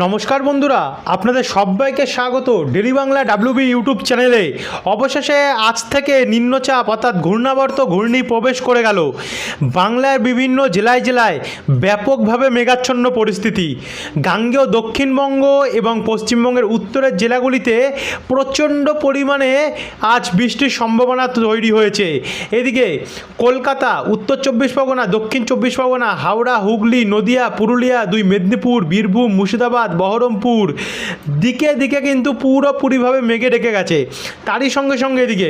নমস্কার বন্ধুরা, আপনাদের সবাইকে স্বাগত ডেলি বাংলা ডাব্লিউবি ইউটিউব চ্যানেলে। অবশেষে আজ থেকে নিম্নচাপ, অর্থাৎ ঘূর্ণাবর্ত ঘূর্ণি প্রবেশ করে গেল। বাংলার বিভিন্ন জেলায় জেলায় ব্যাপকভাবে মেঘাচ্ছন্ন পরিস্থিতি। গাঙ্গেয় দক্ষিণবঙ্গ এবং পশ্চিমবঙ্গের উত্তরের জেলাগুলিতে প্রচণ্ড পরিমাণে আজ বৃষ্টির সম্ভাবনা তৈরি হয়েছে। এদিকে কলকাতা, উত্তর চব্বিশ পরগনা, দক্ষিণ চব্বিশ পরগনা, হাওড়া, হুগলি, নদিয়া, পুরুলিয়া, দুই মেদিনীপুর, বীরভূম, মুর্শিদাবাদ বহরমপুর। দিকে দিকে কিন্তু পুরোপুরিভাবে মেঘে ডেকে গেছে। তারই সঙ্গে সঙ্গে এদিকে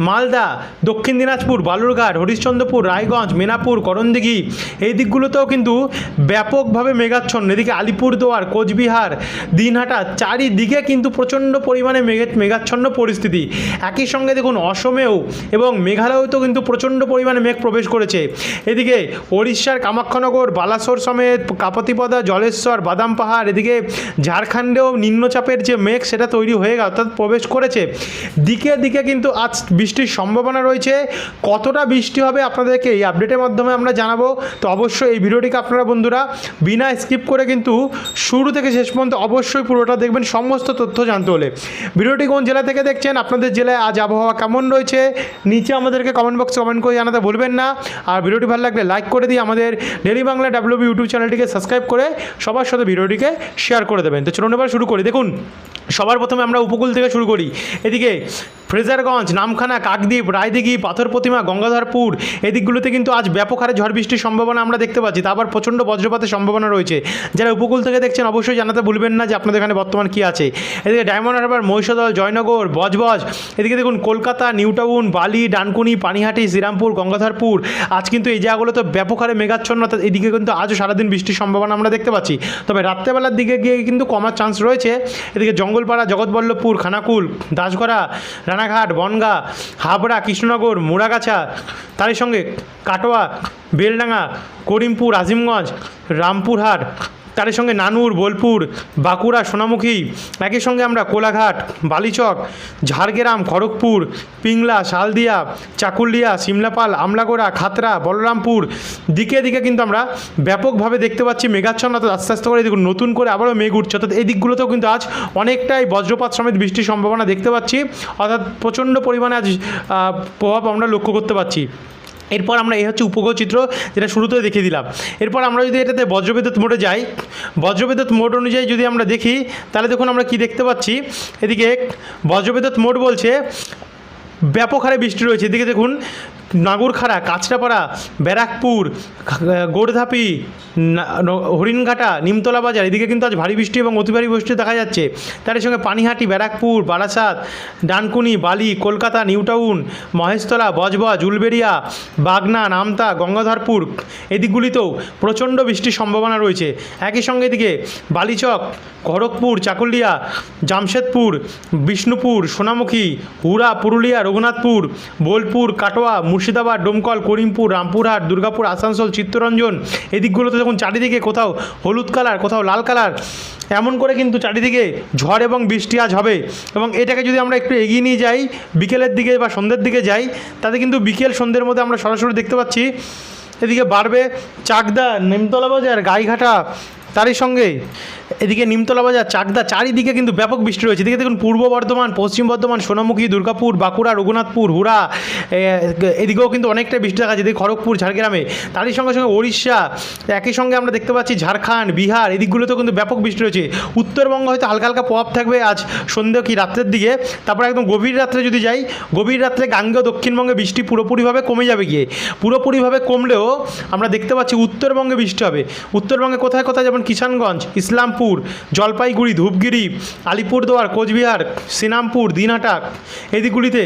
মালদা, দক্ষিণ দিনাজপুর, বালুরঘাট, হরিশ্চন্দ্রপুর, রায়গঞ্জ, মেনাপুর, করণদিঘি, এই দিকগুলোতেও কিন্তু ব্যাপকভাবে মেঘাচ্ছন্ন। এদিকে আলিপুরদুয়ার, কোচবিহার, দিনহাটা চারিদিকে কিন্তু প্রচণ্ড পরিমাণে মেঘে মেঘাচ্ছন্ন পরিস্থিতি। একই সঙ্গে দেখুন অসমেও এবং মেঘালয়েও কিন্তু প্রচণ্ড পরিমাণে মেঘ প্রবেশ করেছে। এদিকে ওড়িশার কামাখ্যানগর বালাসোর সমেত কাপতিপদা জলেশ্বর, বাদাম পাহাড়, এদিকে ঝাড়খণ্ডেও নিম্নচাপের যে মেঘ সেটা তৈরি হয়ে গেল অর্থাৎ প্রবেশ করেছে, দিকে দিকে কিন্তু আজ বৃষ্টির সম্ভাবনা রয়েছে। কতটা বৃষ্টি হবে আপনাদেরকে এই আপডেটের মাধ্যমে আমরা জানাব। তো অবশ্যই এই ভিডিওটিকে আপনারা বন্ধুরা বিনা স্কিপ করে কিন্তু শুরু থেকে শেষ পর্যন্ত অবশ্যই পুরোটা দেখবেন, সমস্ত তথ্য জানতে হলে। ভিডিওটি কোন জেলা থেকে দেখছেন, আপনাদের জেলায় আজ আবহাওয়া কেমন রয়েছে, নিচে আমাদেরকে কমেন্ট বক্সে কমেন্ট করে জানাতে ভুলবেন না। আর ভিডিওটি ভালো লাগলে লাইক করে দিয়ে আমাদের ডেলি বাংলা ডাব্লিউবি ইউটিউব চ্যানেলটিকে সাবস্ক্রাইব করে সবার সাথে ভিডিওটিকে শেয়ার করে দেবেন। তো চলুন এবার শুরু করি। দেখুন, সবার প্রথমে আমরা উপকূল থেকে শুরু করি। এদিকে ফ্রেজারগঞ্জ, নামখানা, কাকদ্বীপ, রায়দিঘি, পাথর প্রতিমা, গঙ্গাধরপুর, এদিকগুলোতে কিন্তু আজ ব্যাপক হারে ঝড় বৃষ্টির সম্ভাবনা আমরা দেখতে পাচ্ছি। তা আবার প্রচণ্ড বজ্রপাতের সম্ভাবনা রয়েছে। যারা উপকূল থেকে দেখছেন, অবশ্যই জানাতে ভুলবেন না যে আপনাদের এখানে বর্তমান কী আছে। এদিকে ডায়মন্ড হারবার, মহিষাদল, জয়নগর, বজবজ। এদিকে দেখুন, কলকাতা, নিউটাউন, বালি, ডানকুনি, পানিহাটি, শ্রীরামপুর, গঙ্গাধরপুর। আজ কিন্তু এই জায়গাগুলোতে ব্যাপক হারে মেঘাচ্ছন্ন এদিকে কিন্তু আজও সারাদিন বৃষ্টির সম্ভাবনা আমরা দেখতে পাচ্ছি। তবে রাত্রেবেলার গিয়ে কিন্তু কমার চান্স রয়েছে। এদিকে জঙ্গলপাড়া, জগৎবল্লভপুর, খানাকুল, দাসগড়া, রানাঘাট, বনগা, হাবড়া, কৃষ্ণনগর, মুড়াগাছা, তারই সঙ্গে কাটোয়া, বেলডাঙ্গা, করিমপুর, আজিমগঞ্জ, রামপুরহাট তার সঙ্গে নানুর, বোলপুর, বাঁকুড়া, সোনামুখী, একই সঙ্গে আমরা কোলাঘাট, বালিচক, ঝাড়গ্রাম, খড়গপুর, পিংলা, শালদিয়া, চাকুলিয়া, সিমলাপাল, আমলাগোড়া, খাতরা, বলরামপুর দিকে দিকে কিন্তু আমরা ব্যাপকভাবে দেখতে পাচ্ছি মেঘাচ্ছন্ন। আস্তে আস্তে করে দেখুন নতুন করে আবারও মেঘ উঠছে। অর্থাৎ এই দিকগুলোতেও কিন্তু আজ অনেকটাই বজ্রপাত সমেত বৃষ্টির সম্ভাবনা দেখতে পাচ্ছি। অর্থাৎ প্রচণ্ড পরিমাণে আজ প্রভাব আমরা লক্ষ্য করতে পারছি এরপর আমরা, এই হচ্ছে উপগ্রহ চিত্র যেটা শুরুতে দেখিয়ে দিলাম। এরপর আমরা যদি এটাতে বজ্রবিদ্যুৎ মোডে যাই, বজ্রবিদ্যুৎ মোড অনুযায়ী যদি আমরা দেখি, তাহলে দেখুন আমরা কি দেখতে পাচ্ছি? এদিকে বজ্রবিদ্যুৎ মোড বলছে, ব্যাপক হারে বৃষ্টি রয়েছে। এদিকে দেখুন নাগরখাড়া, কাঁচরাপাড়া, ব্যারাকপুর, গোড়ধাপি হরিণঘাটা, নিমতলা বাজার, এদিকে কিন্তু আজ ভারী বৃষ্টি এবং অতি ভারী বৃষ্টি দেখা যাচ্ছে। তার সঙ্গে পানিহাটি, ব্যারাকপুর, বারাসাত, ডানকুনি, বালি, কলকাতা, নিউটাউন, মহেশতলা, বজবজ, উলবেড়িয়া, বাগনা, নামতা, গঙ্গাধরপুর এদিকগুলিতেও প্রচণ্ড বৃষ্টির সম্ভাবনা রয়েছে। একই সঙ্গে এদিকে বালিচক, খড়গপুর, চাকুলিয়া, জামশেদপুর, বিষ্ণুপুর, সোনামুখী, হুড়া, পুরুলিয়া, রঘুনাথপুর, বোলপুর, কাটোয়া, মুর্শিদাবাদ ডোমকল, করিমপুর, রামপুরহাট, দুর্গাপুর, আসানসোল, চিত্তরঞ্জন এদিকগুলোতে যখন চারিদিকে কোথাও হলুদ কালার, কোথাও লাল কালার। এমন করে কিন্তু চারিদিকে ঝড় এবং বৃষ্টি আজ হবে। এবং এটাকে যদি আমরা একটু এগিয়ে নিয়ে যাই, বিকেলের দিকে বা সন্ধ্যের দিকে যাই, তাতে কিন্তু বিকেল সন্ধ্যের মধ্যে আমরা সরাসরি দেখতে পাচ্ছি, এদিকে বাড়বে চাকদা, নিমতলা বাজার, গাইঘাটা তারই সঙ্গে এদিকে নিমতলা বাজার, চাকদা চারিদিকে কিন্তু ব্যাপক বৃষ্টি রয়েছে। এদিকে দেখুন, পূর্ব বর্ধমান, পশ্চিম বর্ধমান, সোনামুখী, দুর্গাপুর, বাঁকুড়া, রঘুনাথপুর, হুড়া এদিকেও কিন্তু অনেকটা বৃষ্টি দেখা এদিকে খড়গপুর, ঝাড়গ্রামে, তারই সঙ্গে সঙ্গে উড়িষ্যা একই সঙ্গে আমরা দেখতে পাচ্ছি ঝাড়খণ্ড, বিহার এদিকগুলোতেও কিন্তু ব্যাপক বৃষ্টি রয়েছে। উত্তরবঙ্গ হয়তো হালকা হালকা প্রভাব থাকবে আজ সন্ধ্যে কি রাত্রের দিকে। তারপরে একদম গভীর রাত্রে যদি যাই, গভীর রাত্রে গাঙ্গেয় দক্ষিণবঙ্গে বৃষ্টি পুরোপুরিভাবে কমে যাবে গিয়ে। পুরোপুরিভাবে কমলেও আমরা দেখতে পাচ্ছি উত্তরবঙ্গে বৃষ্টি হবে। উত্তরবঙ্গে কোথায় কোথায় যেমন কিষানগঞ্জ, ইসলামপুর, জলপাইগুড়ি, ধূপগিরি, আলিপুরদুয়ার, কোচবিহার সিনামপুর দিনহাটা এই দিকগুলিতে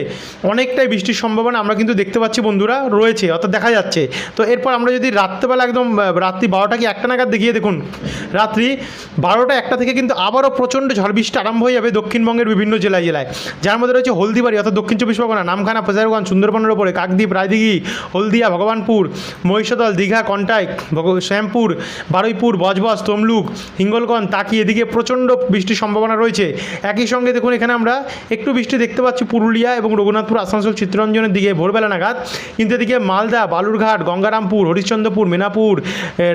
অনেকটাই বৃষ্টির সম্ভাবনা আমরা কিন্তু দেখতে পাচ্ছি বন্ধুরা, রয়েছে, অর্থাৎ দেখা যাচ্ছে। তো এরপর আমরা যদি রাত্রেবেলা একদম রাত্রি বারোটা কি একটা নাগাদ দেখিয়ে দেখুন। রাত্রি বারোটা একটা থেকে কিন্তু আবারও প্রচণ্ড ঝড় বৃষ্টি আরম্ভ হয়ে যাবে দক্ষিণবঙ্গের বিভিন্ন জেলায় জেলায়। যার মধ্যে রয়েছে হলদিবাড়ি, অর্থাৎ দক্ষিণ চব্বিশ পরগনা, নামখানা, ফেজারগঞ্জ, সুন্দরবনের ওপরে, কাকদ্বীপ, রায়দিঘি, হলদিয়া, ভগবানপুর, মহিষাদল, দীঘা, কন্টাই শ্যামপুর, বারুইপুর, বজবজ তমলুক, হিঙ্গলগঞ্জ তাকি এদিকে প্রচণ্ড বৃষ্টির সম্ভাবনা রয়েছে? একই সঙ্গে দেখুন, এখানে আমরা একটু বৃষ্টি দেখতে পাচ্ছি পুরুলিয়া এবং রঘুনাথপুর, আসানসোল, চিত্তরঞ্জনের দিকে ভোরবেলা নাগাদ। কিন্তু এদিকে মালদা, বালুরঘাট, গঙ্গারামপুর, হরিশ্চন্দ্রপুর, মেনাপুর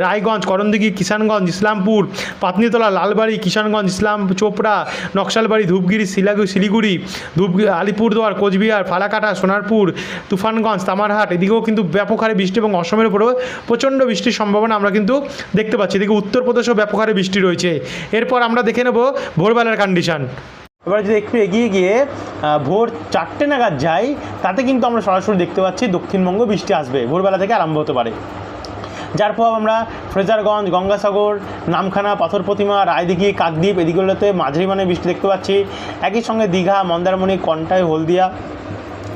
রায়গঞ্জ, করণদিঘি, কিষানগঞ্জ, ইসলামপুর, পাতনিতলা, লালবাড়ি, কিষানগঞ্জ, ইসলাম, চোপড়া, নকশালবাড়ি, ধূপগিরি, শিলাগু, শিলিগুড়ি, ধূপ, আলিপুরদুয়ার, কোচবিহার, ফালাকাটা, সোনারপুর, তুফানগঞ্জ, তামারহাট, এদিকেও কিন্তু ব্যাপক হারে বৃষ্টি এবং অসমের উপরেও প্রচণ্ড বৃষ্টির সম্ভাবনা আমরা কিন্তু দেখতে পাচ্ছি। এদিকে উত্তরপ্রদেশেও ব্যাপক হারে বৃষ্টি রয়েছে। এরপর আমরা দেখে নেব ভোরবেলার কন্ডিশন এবার যদি একটু এগিয়ে গিয়ে ভোর চারটে নাগাদ যাই, তাতে কিন্তু আমরা সরাসরি দেখতে পাচ্ছি দক্ষিণবঙ্গ বৃষ্টি আসবে, ভোরবেলা থেকে আরম্ভ হতে পারে। যার প্রভাব আমরা ফ্রেজারগঞ্জ, গঙ্গাসাগর, নামখানা, পাথর প্রতিমা, রায়দিঘি, কাকদ্বীপ এদিকগুলোতে মাঝারি মানে বৃষ্টি দেখতে পাচ্ছি। একই সঙ্গে দীঘা, মন্দারমণি, কন্টাই, হলদিয়া,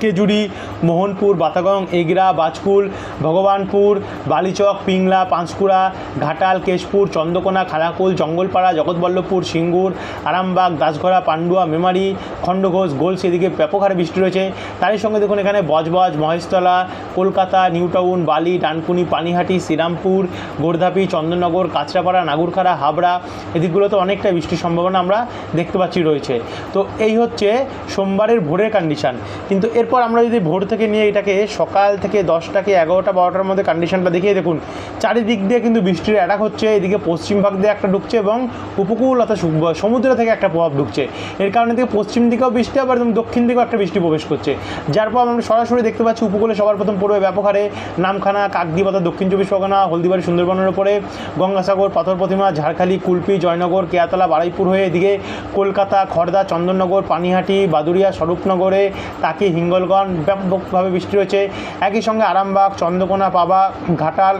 কেজুরি মোহনপুর, বাতাগং, এগরা, বাজকুল, ভগবানপুর, বালিচক, পিংলা, পাঁশকুড়া, ঘাটাল, কেশপুর, চন্দ্রকোনা, খালাকুল, জঙ্গলপাড়া, জগৎবল্লভপুর, সিঙ্গুর, আরামবাগ দাসঘরা পান্ডুয়া, মেমারি, খণ্ডঘোষ, গোলস, এদিকে ব্যাপক হারে বৃষ্টি রয়েছে। তারই সঙ্গে দেখুন এখানে বজবজ, মহেশতলা, কলকাতা, নিউটাউন, বালি, ডানকুনি, পানিহাটি, শ্রীরামপুর, গোর্ধাপি, চন্দননগর, কাঁচরাপাড়া, নাগুরখাড়া, হাবড়া, এদিকগুলোতে অনেকটা বৃষ্টির সম্ভাবনা আমরা দেখতে পাচ্ছি রয়েছে। তো এই হচ্ছে সোমবারের ভোরের কন্ডিশান কিন্তু এরপর আমরা যদি ভোর থেকে নিয়ে এটাকে সকাল থেকে দশটাকে এগারোটা, বারোটার মধ্যে কন্ডিশনটা দেখিয়ে দেখুন। চারিদিক দিয়ে কিন্তু বৃষ্টির অ্যাটাক হচ্ছে, এদিকে পশ্চিম ভাগ দিয়ে একটা ঢুকছে এবং উপকূল অর্থাৎ সমুদ্র থেকে একটা প্রভাব ঢুকছে। এর কারণে থেকে পশ্চিম দিকেও বৃষ্টি, আবার দক্ষিণ দিকেও একটা বৃষ্টি প্রবেশ করছে। যার পর আমরা সরাসরি দেখতে পাচ্ছি উপকূলে সবার প্রথম পড়বে ব্যাপক হারে নামখানা, কাকদ্বীপ অর্থাৎ দক্ষিণ চব্বিশ পরগনা, হলদিবাড়ি, সুন্দরবনের উপরে, গঙ্গাসাগর, পাথর প্রতিমা, ঝাড়খালি, কুলপি, জয়নগর, কেয়াতলা, বারাইপুর হয়ে এদিকে কলকাতা খড়দা চন্দননগর, পানিহাটি বাদুরিয়া স্বরূপনগরে, তাকি হিঙ্গলগঞ্জ ব্যাপকভাবে বৃষ্টি রয়েছে একই সঙ্গে আরামবাগ, চন্দ্রকোনা, পাবা, ঘাটাল,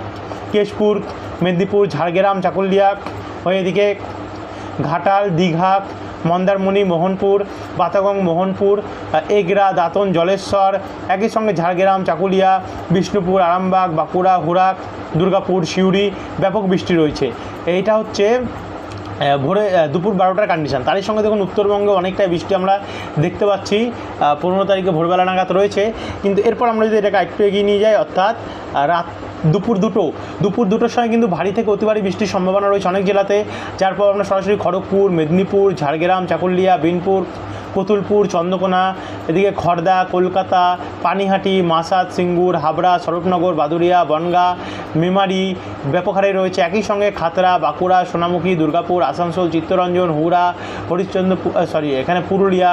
কেশপুর, মেদিনীপুর, ঝাড়গ্রাম, চাকুলিয়া হয়ে এদিকে ঘাটাল, দীঘা, মন্দারমণি, মোহনপুর, বাতাগং, মোহনপুর, এগরা, দাঁতন, জলেশ্বর, একই সঙ্গে ঝাড়গ্রাম, চাকুলিয়া, বিষ্ণুপুর, আরামবাগ, বাঁকুড়া, হুরাক, দুর্গাপুর, সিউড়ি ব্যাপক বৃষ্টি রয়েছে। এইটা হচ্ছে ভোরে দুপুর বারোটার কন্ডিশান তারই সঙ্গে দেখুন, উত্তরবঙ্গে অনেকটাই বৃষ্টি আমরা দেখতে পাচ্ছি। পনেরো তারিখে ভোরবেলা নাগাদ রয়েছে। কিন্তু এরপর আমরা যদি এটাকে একটু এগিয়ে নিয়ে যাই, অর্থাৎ রাত দুপুর দুটো, দুপুর দুটোর সময় কিন্তু ভারী থেকে অতি ভারী বৃষ্টির সম্ভাবনা রয়েছে অনেক জেলাতে। যার পর আমরা সরাসরি খড়গপুর, মেদিনীপুর, ঝাড়গ্রাম, চাকুলিয়া, বিনপুর কতুলপুর চন্দ্রকোনা, এদিকে খড়দা কলকাতা, পানিহাটি, মাসাদ, সিঙ্গুর, হাবড়া, স্বরূপনগর বাদুরিয়া বনগা, মেমারি ব্যাপক হারে রয়েছে। একই সঙ্গে খাতড়া, বাঁকুড়া, সোনামুখী, দুর্গাপুর, আসানসোল, চিত্তরঞ্জন হুড়া হরিশ্চন্দ্রপুর সরি এখানে পুরুলিয়া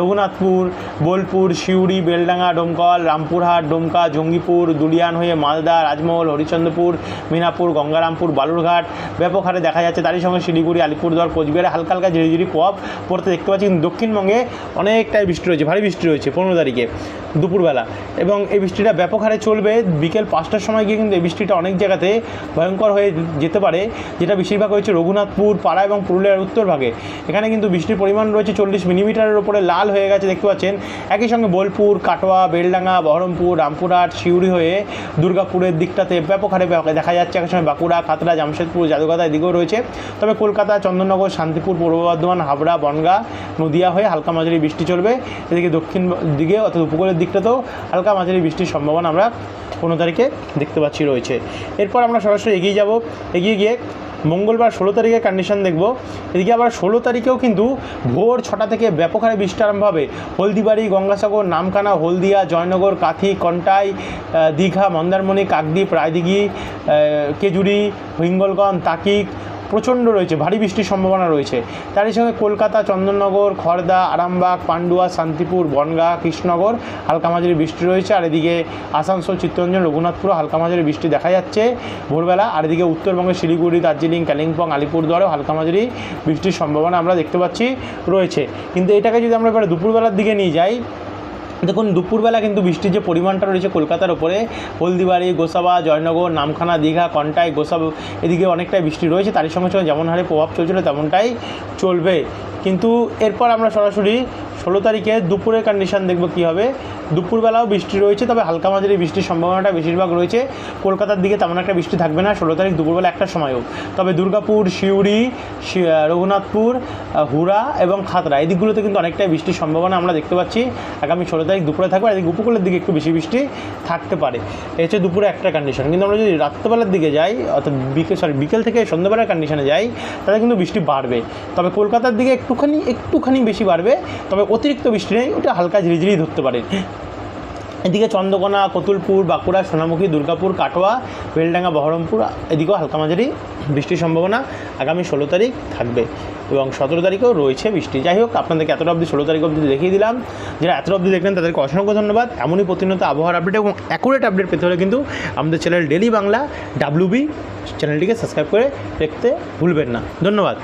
রঘুনাথপুর, বোলপুর, সিউড়ি, বেলডাঙ্গা, ডোমকল, রামপুরহাট, ডোমকা, জঙ্গিপুর, দুলিয়ান হয়ে মালদা, রাজমহল, হরিশ্চন্দ্রপুর, মিনাপুর, গঙ্গারামপুর, বালুরঘাট ব্যাপক হারে দেখা যাচ্ছে। তারই সঙ্গে শিলিগুড়ি, আলিপুরদুয়ার, কোচবিহারে হালকা হালকা ঝিরিঝিরি প্রভাব পড়তে দেখতে পাচ্ছি। কিন্তু দক্ষিণবঙ্গে অনেকটাই বৃষ্টি রয়েছে, ভারী বৃষ্টি রয়েছে পনেরো তারিখে, দুপুরবেলা। এবং এই বৃষ্টিটা ব্যাপক হারে চলবে, বিকেল পাঁচটার সময় গিয়ে কিন্তু এই বৃষ্টিটা অনেক জায়গাতে ভয়ঙ্কর হয়ে যেতে পারে, যেটা বেশিরভাগ হয়েছে রঘুনাথপুর, পাড়া এবং পুরুলিয়ার উত্তর ভাগে। এখানে কিন্তু বৃষ্টির পরিমাণ রয়েছে চল্লিশ মিলিমিটারের ওপরে লাল হয়ে গেছে, দেখতে পাচ্ছেন। একই সঙ্গে বোলপুর, কাটোয়া, বেলডাঙ্গা, বহরমপুর, রামপুরহাট, সিউড়ি হয়ে দুর্গাপুরের দিকটাতে ব্যাপক হারে দেখা যাচ্ছে, একই সময় বাঁকুড়া খাতড়া জামশেদপুর, জাদুঘাটা এদিকেও রয়েছে। তবে কলকাতা, চন্দননগর, শান্তিপুর, পূর্ব বর্ধমান, হাবড়া, বনগা, নদিয়া হয়ে হালকা মাঝারি বৃষ্টি চলবে। এদিকে দক্ষিণ দিকে অর্থাৎ উপকূলের দিকটাতেও হালকা মাঝারি বৃষ্টির সম্ভাবনা আমরা পনেরো তারিখে দেখতে পাচ্ছি রয়েছে। এরপর আমরা সরাসরি এগিয়ে যাব। এগিয়ে গিয়ে মঙ্গলবার ষোলো তারিখে কন্ডিশন দেখব। এদিকে আবার ষোলো তারিখেও কিন্তু ভোর ছটা থেকে ব্যাপক হারে বৃষ্টি আরম্ভ হবে। হলদিবাড়ি, গঙ্গাসাগর, নামখানা, হলদিয়া, জয়নগর, কাথি, কন্টাই দীঘা, মন্দারমণি, কাকদ্বীপ, রায়দিঘি কেজুরি, হিঙ্গলগঞ্জ, তাকিক প্রচণ্ড রয়েছে, ভারী বৃষ্টির সম্ভাবনা রয়েছে। তারই সঙ্গে কলকাতা, চন্দননগর খড়দা আরামবাগ, পান্ডুয়া, শান্তিপুর, বনগা, কৃষ্ণনগর হালকা মাঝারি বৃষ্টি রয়েছে। আর এদিকে আসানসোল, চিত্তরঞ্জন রঘুনাথপুর হালকা মাঝারি বৃষ্টি দেখা যাচ্ছে ভোরবেলা। আর এদিকে উত্তরবঙ্গের শিলিগুড়ি, দার্জিলিং, কালিম্পং, আলিপুরদুয়ারেও হালকা মাঝারি বৃষ্টির সম্ভাবনা আমরা দেখতে পাচ্ছি রয়েছে। কিন্তু এটাকে যদি আমরা এবারে দুপুরবেলার দিকে নিয়ে যাই দেখুন, দুপুরবেলা কিন্তু বৃষ্টির যে পরিমাণটা রয়েছে কলকাতার ওপরে, হলদিবাড়ি, গোসাবা, জয়নগর, নামখানা, দীঘা, কন্টাই, গোসাব, এদিকে অনেকটাই বৃষ্টি রয়েছে। তারই সঙ্গে সঙ্গে যেমন হারে প্রভাব চলছিল, তেমনটাই চলবে। কিন্তু এরপর আমরা সরাসরি ষোলো তারিখে দুপুরের কন্ডিশান দেখব কী হবে। দুপুরবেলাও বৃষ্টি রয়েছে, তবে হালকা মাঝারি বৃষ্টির সম্ভাবনাটা বেশিরভাগ রয়েছে। কলকাতার দিকে তেমন একটা বৃষ্টি থাকবে না, ষোলো তারিখ দুপুরবেলা একটার সময়ও। তবে দুর্গাপুর, সিউড়ি রঘুনাথপুর হুড়া এবং খাতড়া, এই দিকগুলোতে কিন্তু অনেকটাই বৃষ্টির সম্ভাবনা আমরা দেখতে পাচ্ছি। আগামী ষোলো তারিখ দুপুরে থাকবে, আর এদিকে উপকূলের দিকে একটু বেশি বৃষ্টি থাকতে পারে। এই হচ্ছে দুপুরে একটা কন্ডিশন কিন্তু আমরা যদি রাত্রেবেলার দিকে যাই, অর্থাৎ বিকেল সরি বিকেল থেকে সন্ধ্যাবেলার কন্ডিশনে যাই তাহলে কিন্তু বৃষ্টি বাড়বে। তবে কলকাতার দিকে একটুখানি একটুখানি বেশি বাড়বে, তবে অতিরিক্ত বৃষ্টি নেই, ওটা হালকা ঝিরিঝিরি ধরতে পারে। এদিকে চন্দ্রকোনা, কতুলপুর, বাঁকুড়া, সোনামুখী, দুর্গাপুর, কাটোয়া, বেলডাঙ্গা, বহরমপুর, এদিকেও হালকা মাঝারি বৃষ্টির সম্ভাবনা আগামী ষোলো তারিখ থাকবে এবং সতেরো তারিখেও রয়েছে বৃষ্টি। যাই হোক, আপনাদেরকে এতটা অবধি ষোলো তারিখ অবধি দেখিয়ে দিলাম। যারা এতটা অবধি দেখলেন, তাদেরকে অসংখ্য ধন্যবাদ। এমনই প্রতিনিয়ত আবহাওয়ার আপডেট এবং অ্যাকুরেট আপডেট পেতে হলে কিন্তু আমাদের চ্যানেল ডেলি বাংলা ডাব্লিউবি চ্যানেলটিকে সাবস্ক্রাইব করে দেখতে ভুলবেন না। ধন্যবাদ।